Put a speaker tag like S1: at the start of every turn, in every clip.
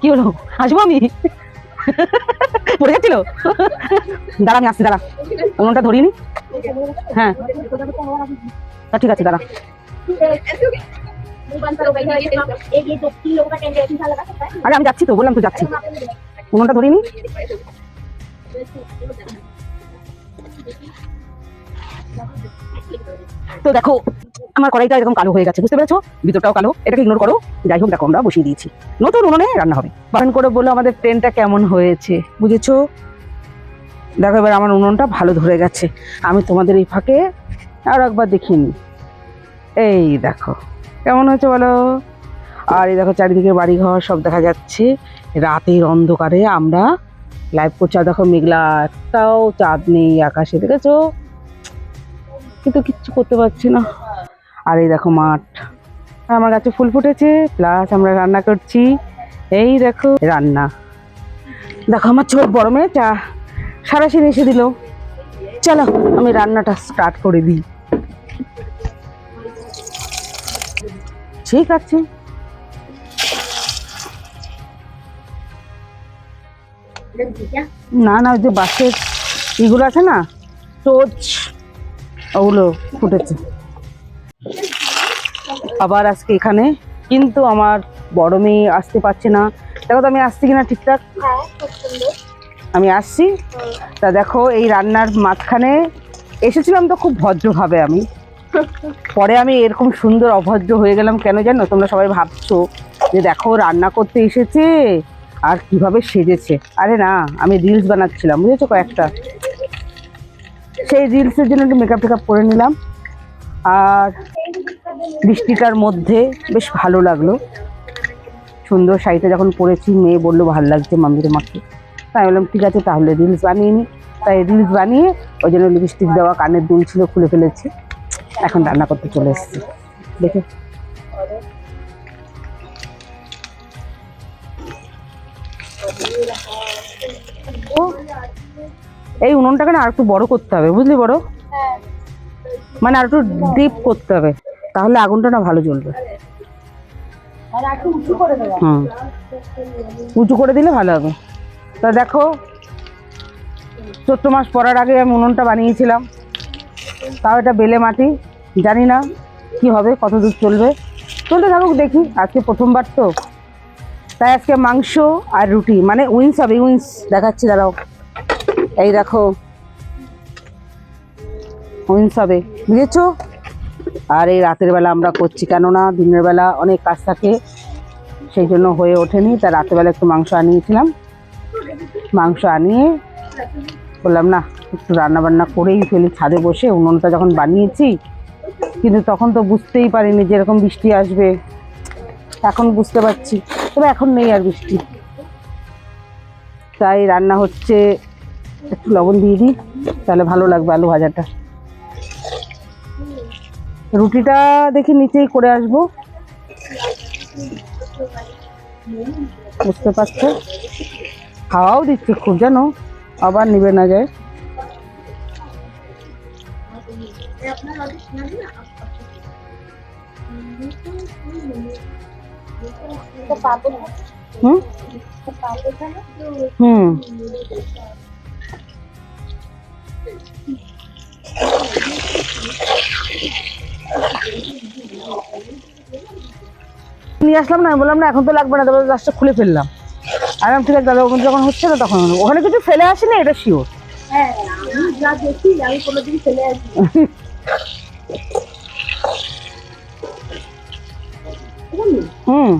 S1: কি হলো? আসব আমি? পড়ে যাচ্ছিল? দাঁড়া, আমি আসছি, দাঁড়া। ওনটা ধরিয়ে নি? হ্যাঁ। ঠিক আছে, দাঁড়া। আরে, আমি যাচ্ছি তো, বললাম তো যাচ্ছি। ওনটা ধরিয়ে নি? তো দেখো, আমার কড়াইটা এরকম কালো হয়ে গেছে, বুঝতে পেরেছ? ভিতরটাও কালো, এটাকে ইগনোর করো। যাই হোক, দেখো, আমরা বসিয়ে দিয়েছি। নতুন উনুনে রান্না হবে। বারণ করে বলে আমাদের ট্রেনটা কেমন হয়েছে? বুঝেছ? দেখো, এবার আমার উনুনটা ভালো ধরে গেছে। আমি তোমাদের এই ফাঁকে আর একবার দেখিনি এই দেখো, কেমন হয়েছে বলো? আর এই দেখো, চারিদিকে বাড়িঘর, সব দেখা যাচ্ছে। রাতের অন্ধকারে আমরা লাইভ করছি। আর দেখো, মেঘলা একটাও চাঁদ নেই আকাশে, দেখেছ? কিন্তু কিচ্ছু করতে পারছি না। আর এই দেখো মাঠ। আমার গাছে ফুল ফুটেছে প্লাস আমরা রান্না করছি। এই দেখো রান্না। দেখো আমার ছোট বড় মেয়ে চা সারাশিন এসে দিল। চলো, আমি রান্নাটা স্টার্ট করে দিই। ঠিক আছে। না না, ওই যে বাসের ইগুলো আছে না টোচ ওগুলো ফুটেছে। আবার আজকে এখানে কিন্তু আমার বড় মেয়ে আসতে পারছে না। দেখো তো আমি আসছি কিনা ঠিকঠাক? আমি আসছি। তা দেখো এই রান্নার মাঝখানে এসেছিলাম তো খুব ভদ্রভাবে আমি। পরে আমি এরকম সুন্দর অভদ্র হয়ে গেলাম কেন জানো? তোমরা সবাই ভাবছ যে দেখো রান্না করতে এসেছে আর কীভাবে সেজেছে। আরে না আমি রিলস বানাচ্ছিলাম বুঝেছ কয়েকটা? সেই রিলসের জন্য একটু মেকআপ টেকআপ করে নিলাম। আর বৃষ্টিটার মধ্যে বেশ ভালো লাগল। সুন্দর শাড়িটা যখন পরেছি, মেয়ে বলল, ভালো লাগছে মাম্মির মাকে। তাই বললাম, ঠিক আছে, তাহলে রিলস বানিয়ে নিই তাই রিলস বানিয়ে ওই জন্য লিপস্টিক দেওয়া, কানের দুল ছিল, খুলে ফেলেছি। এখন রান্না করতে চলে এসেছি। দেখে। এই উনুনটাকে না আর একটু বড় করতে হবে বুঝলি বড়? মানে আর একটু ডিপ করতে হবে তাহলে আগুনটা না ভালো জ্বলবে। হুম। উঁচু করে দিলে ভালো হবে। তা দেখো চৈত্র মাস পড়ার আগে আমি উনুনটা বানিয়েছিলাম। তাও এটা বেলে মাটি জানি না কি হবে কত দূর চলবে। চলতে থাকুক দেখি আজকে প্রথমবার তো। তাই আজকে মাংস আর রুটি মানে উইন্স হবে উইন্স দেখাচ্ছি দাঁড়াও। এই দেখো। হবে বুঝেছ? আর এই রাতের বেলা আমরা করছি, কেননা দিনের বেলা অনেক কাজ থাকে, সেই জন্য হয়ে ওঠেনি। তা রাতের বেলা একটু মাংস আনিয়েছিলাম। মাংস আনিয়ে বললাম, না, একটু রান্না বান্না করেই ফেলি, ছাদে বসে উনুনটা যখন বানিয়েছি, কিন্তু তখন তো বুঝতেই পারিনি যে এরকম বৃষ্টি আসবে। এখন বুঝতে পারছি, তবে এখন নেই আর বৃষ্টি। তাই রান্না হচ্ছে একটু লবণ দিয়ে দিই, তাহলে ভালো লাগবে আলু ভাজাটা। রুটিটা দেখি নিচেই করে আসব। বুঝতে পারছ? খাওয়াও দিচ্ছে খুব জানো আবার নিবে না যায়। হুম? হুম। নিয়ে আসলাম না আমি বললাম না এখন তো লাগবে না। তারপরে লাস্টটা খুলে ফেললাম। আর আমি ঠিক আছে দাদা ওখানে যখন হচ্ছে না তখন ওখানে কিছু ফেলে আসেনি? এটা শিওর
S2: হ্যাঁ আমি যা দেখি আমি কোনোদিন ফেলে আসি
S1: হুম।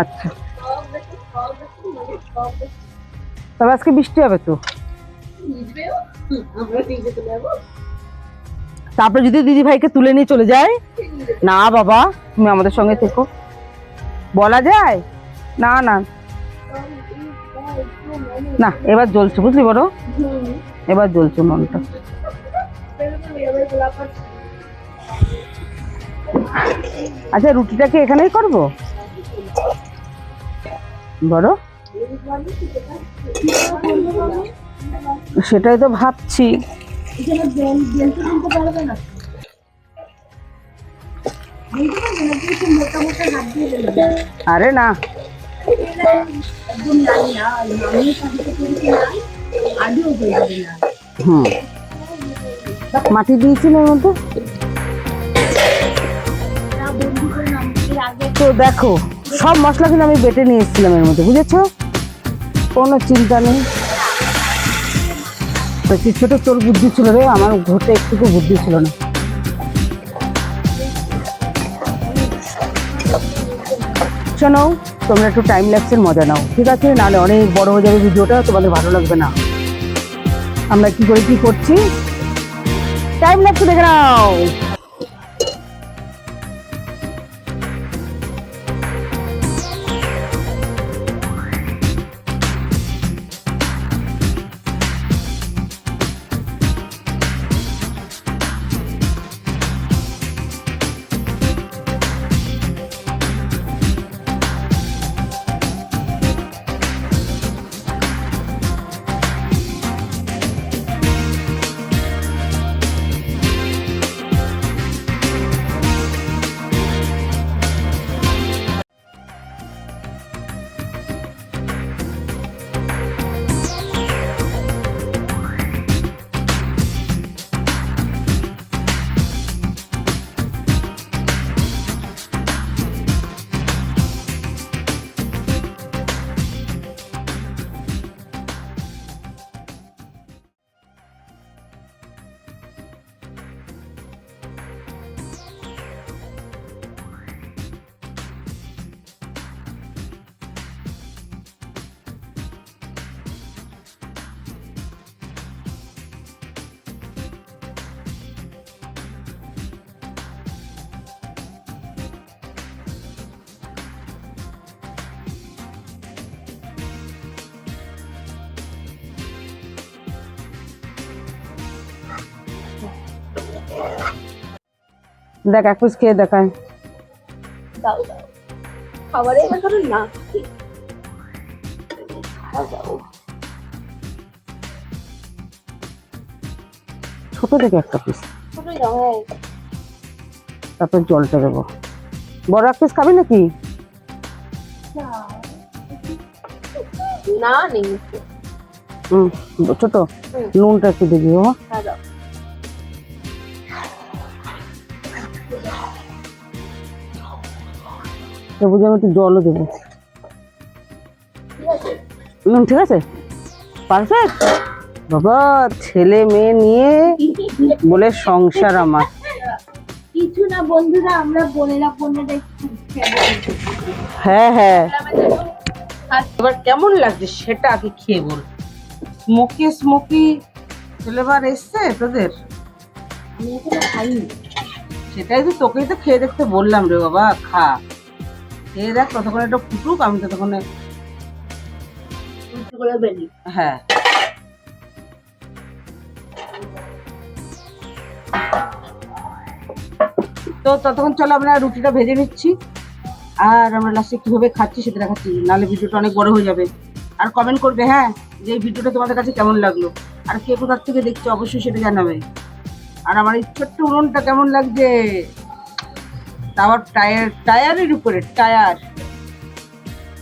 S1: আচ্ছা। তবে আজকে বৃষ্টি হবে তো? তারপরে যদি দিদি ভাইকে তুলে নিয়ে চলে যায়, না বাবা, তুমি আমাদের সঙ্গে থেকো। বলা যায়? না না। না, এবার জ্বলছে, বুঝলি বড়? এবার জ্বলছে মনটা। আচ্ছা রুটিটা কি এখানেই করব? বড়? সেটাই তো ভাবছি। আরে না। হুম। মাটি দিয়েছি না এর মধ্যে? তো দেখো, সব মশলা কিন্তু আমি বেটে নিয়ে এসেছিলাম এর মধ্যে, বুঝেছ? কোনো চিন্তা নেই। তো কি ছোট তোর বুদ্ধি ছিল রে? আমার ঘুরতে একটুকু বুদ্ধি ছিল না। শোনো, তোমরা একটু টাইম ল্যাপসের মজা নাও, ঠিক আছে? নাহলে অনেক বড় হয়ে যাবে ভিডিওটা, তোমাদের ভালো লাগবে না। আমরা কি করে, কি করছি? টাইম ল্যাপসে দেখে নাও। দেখ এক পিস খেয়ে দেখায়।
S2: দাও দাও। খাবারে এবার না
S1: ছোট দেখে একটা পিস
S2: হ্যাঁ।
S1: তারপর জলটা দেবো। বড় এক পিস খাবি নাকি?
S2: না। নেই।
S1: হুম ছোট। নুনটা একটু দিবি ও
S2: হ্যাঁ
S1: তো বুঝে আমি একটু জলও দেবো।
S2: ঠিক আছে?
S1: পারফেক্ট? বাবা ছেলে মেয়ে নিয়ে বলে সংসার আমার।
S2: কিছু না বন্ধুরা আমরা বোনেরা বোনেরা
S1: হ্যাঁ হ্যাঁ। এবার কেমন লাগছে সেটা আগে খেয়ে বল। স্মোকি স্মোকি ফ্লেভার এসছে তোদের? সেটাই তো তোকেই তো খেয়ে দেখতে বললাম রে বাবা খা। খেয়ে দেখ ততক্ষণ একটু ফুটুক আমি ততক্ষণে হ্যাঁ। তো ততক্ষণ চলো আমরা রুটিটা ভেজে নিচ্ছি। আর আমরা লাস্টে কীভাবে খাচ্ছি সেটা দেখাচ্ছি। নাহলে ভিডিওটা অনেক বড় হয়ে যাবে। আর কমেন্ট করবে হ্যাঁ যে এই ভিডিওটা তোমাদের কাছে কেমন লাগল। আর কে কোথার থেকে দেখছ অবশ্যই সেটা জানাবে। আর আমার এই ছোট্ট উনুনটা কেমন লাগছে? তারপর টায়ার টায়ারের উপরে টায়ার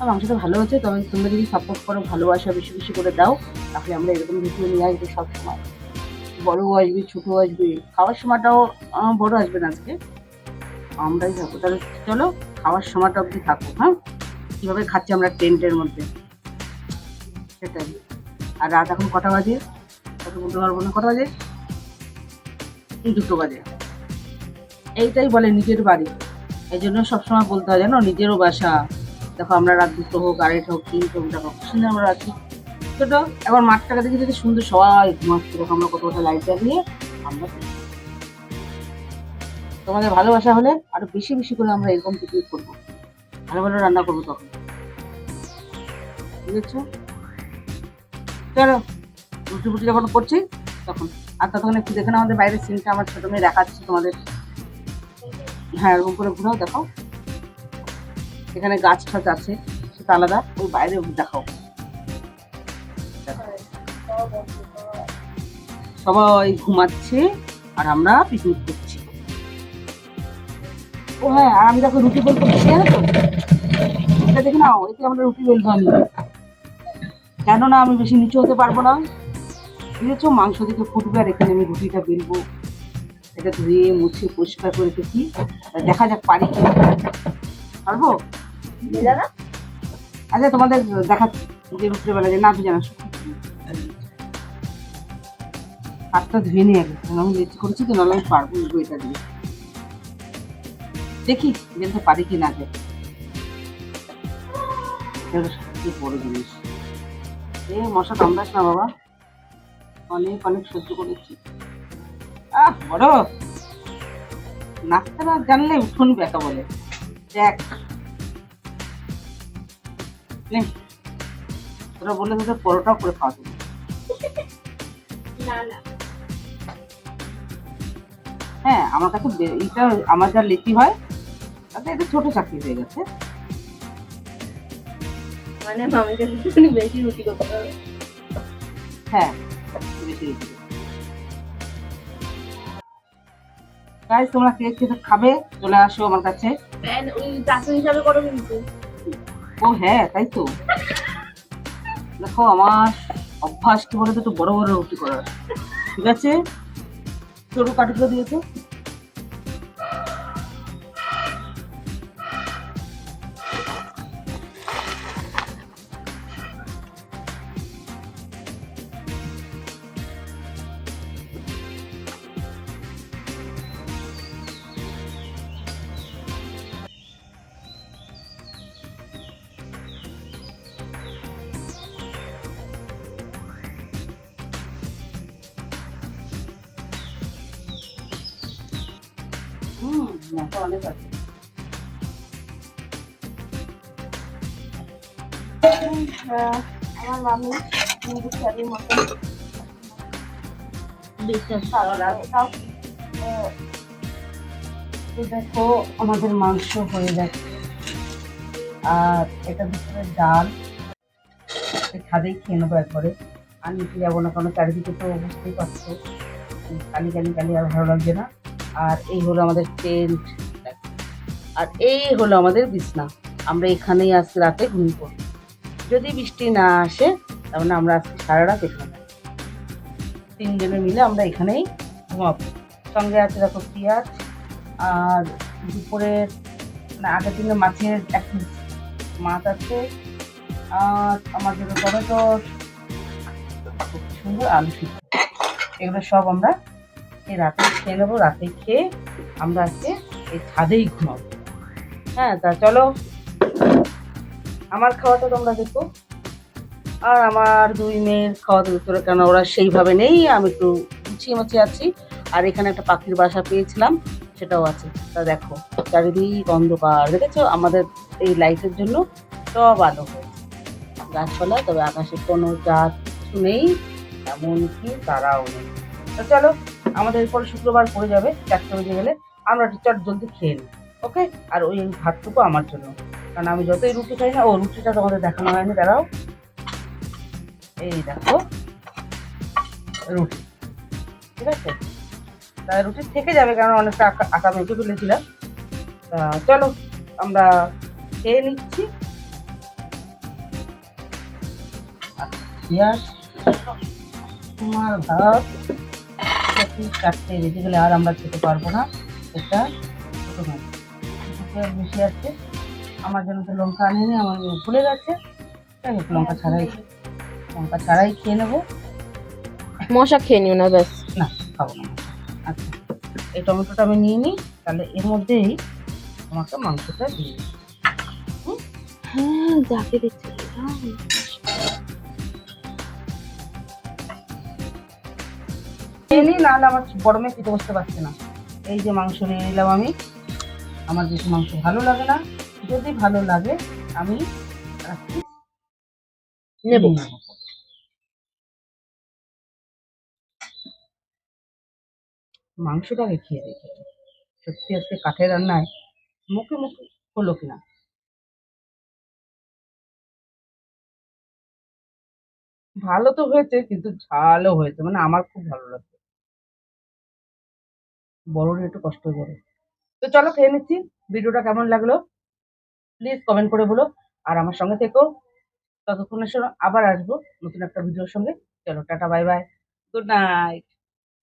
S1: আর মাংসটা ভালো হচ্ছে তবে তোমরা যদি সাপোর্ট করো, ভালোবাসা বেশি বেশি করে দাও, তাহলে আমরা এরকম ভিডিও নিয়ে আসব সবসময়। বড়ও আসবে, ছোটও আসবে, খাওয়ার সময়টাও বড় আসবে না আজকে। আমরাই থাকব। তাহলে চলো, খাওয়ার সময়টা অবধি থাকো হ্যাঁ? কীভাবে খাচ্ছি আমরা টেন্টের মধ্যে? সেটাই। আর রাত এখন কটা বাজে? কত বলতে পারব না? কটা বাজে? দুটো বাজে। এইটাই বলে নিজের বাড়ি। এই জন্য সবসময় বলতে হয় জানো, নিজেরও বাসা। দেখো আমরা রাত দুটো হোক, আড়াইটা হোক তিনটে হোক দেখো সুন্দর আমরা আছি। ছোটো এবার মাঠটাকে দেখি যদি সুন্দর সবাই ঘুমাচ্ছে, দেখো আমরা কত কত লাইট জ্বালিয়ে আমরা তোমাদের ভালোবাসা হলে আরও বেশি বেশি করে আমরা এরকম পিকনিক করব। ভালো ভালো রান্না করব তখন। বুঝেছ? চলো রুটি ফুটি যখন করছি, তখন। আর ততক্ষণ একটু দেখে আমাদের বাইরের সিনটা আমার ছোট মেয়ে দেখাচ্ছে তোমাদের। হ্যাঁ এরকম করে ঘুরাও, দেখাও। এখানে গাছ টাছ আছে, সেটা আলাদা, ওই বাইরে দেখাও। সবাই ঘুমাচ্ছে, আর আমরা পিকনিক করছি। ও হ্যাঁ আর আমি দেখো রুটি বেলতে বসে জানো তো? এটা দেখে নাও, এতে আমরা রুটি বেলবো আমি কেননা আমি বেশি নিচু হতে পারব না। বুঝেছ? মাংস দিকে ফুটবে, আর এখানে আমি রুটিটা বেলবো। এটা ধুয়ে, মুছে, পরিষ্কার করে রেখেছি দেখা যাক পারি কি পারব? আচ্ছা তোমাদের দেখাচ্ছি। যে রুটির বেলা যে না তুই জানাস হাতটা ধুয়ে নিয়ে আগে। আমি লেট করেছি তো, নাহলে আমি পারব এটা দিয়ে। দেখি যেতে পারি কি না যে মশা কামড়াস না বাবা। অনেক অনেক সহ্য করেছি। বড়। নাচতে না জানলে উঠুন বেকা বলে। দেখ। তোরা বললে তোদের পরোটাও করে খাওয়া
S2: না না।
S1: হ্যাঁ আমার কাছে এইটা আমার যা লেচি হয় তাতে এটা ছোট চাকরি হয়ে গেছে।
S2: মানে মামিকে বেশি রুটি করতে হবে।
S1: হ্যাঁ বেশি রেখে Guys, তোমরা কে খেতে খাবে চলে আসো আমার কাছে।
S2: হিসাবে করো কিন্তু।
S1: ও হ্যাঁ তাই তো। দেখো আমার অভ্যাস কি বলতো একটু বড় বড় রুটি করার। ঠিক আছে? সরু কাঠিগুলো দিয়েছ? হুম মশা অনেক আছে দেখো, আমাদের মাংস হয়ে যাচ্ছে আর এটা ভিতরে ডাল। ছাদেই খেয়ে নেব একবারে। আর নিচে যাব না, কারণ চারিদিকে তো বুঝতেই পারছ কালি কালি কালি আর ভালো লাগছে না। আর এই হলো আমাদের টেন্ট আর এই হলো আমাদের বিছনা। আমরা এখানেই আজকে রাতে ঘুমিয়ে পড়ব। যদি বৃষ্টি না আসে, তাহলে আমরা আজকে সারা রাত এখানে তিনজনে মিলে আমরা এখানেই ঘুমাবো। সঙ্গে আছে দেখো পেঁয়াজ আর দুপুরের মানে আগের দিনে মাছের এক মাছ আছে আর জন্য টমেটো, খুব সুন্দর আলু এগুলো সব আমরা এই রাতে খেয়ে নেব, রাতে খেয়ে আমরা আজকে এই ছাদেই ঘুমাবো। হ্যাঁ তা চলো। আমার খাওয়াটা তোমরা দেখো। আর আমার দুই মেয়ের খাওয়া খাওয়াতে ভিতরে কেন ওরা সেইভাবে নেই, আমি একটু গুছিয়ে মাছিয়ে আছি। আর এখানে একটা পাখির বাসা পেয়েছিলাম, সেটাও আছে। তা দেখো, চারিদিক অন্ধকার। দেখেছ? আমাদের এই লাইটের জন্য সব আলো হয়েছে। গাছপালা, তবে আকাশে কোনো কিছু নেই, এমনকি তারাও নেই। তো চলো। আমাদের এরপরে শুক্রবার পড়ে যাবে, চারটে বেজে গেলে আমরা চট জলদি খেয়ে নিই ওকে আর ওই ভাতটুকু আমার জন্য, কারণ আমি যতই রুটি খাই না, ও রুটিটা তোমাদের দেখানো হয়নি, দাঁড়াও। এই দেখো, রুটি, ঠিক আছে? তা রুটি থেকে যাবে, কারণ অনেকটা আটা মেখে ফেলেছিলাম। তা চলো, আমরা খেয়ে নিচ্ছি। আর তোমার ভাত একটু চারটে বেজে গেলে আর আমরা খেতে পারব না এটা ছোটো মাছ বেশি আছে। আমার জন্য তো লঙ্কা আনেনি আমার ভুলে গেছে। যাই হোক লঙ্কা ছাড়াই লঙ্কা ছাড়াই খেয়ে নেব।
S2: মশা খেয়ে নিও না ব্যাস।
S1: না খাব না। আচ্ছা এই টমেটোটা আমি নিয়ে নিই তাহলে এর মধ্যেই তোমাকে মাংসটা দিয়ে।
S2: হ্যাঁ যাকে দিচ্ছে
S1: নিই নাহলে আমার গরমে খেতে বসতে পারছে না। এই যে মাংস নিয়ে নিলাম আমি। আমার বেশি মাংস ভালো লাগে না। যদি ভালো লাগে আমি
S2: নেব।
S1: মাংসটাকে খেয়ে দেখি। সত্যি আজকে কাঠের রান্নায় মুখে মুখে হলো কিনা? ভালো তো হয়েছে কিন্তু ঝালও হয়েছে। মানে আমার খুব ভালো লাগছে বড়র একটু কষ্ট করে। তো চলো খেয়ে নিচ্ছি। ভিডিওটা কেমন লাগল? প্লিজ কমেন্ট করে বলো। আর আমার সঙ্গে থেকেও ততক্ষণের সময় আবার আসব নতুন একটা ভিডিওর সঙ্গে। চলো, tata bye bye good night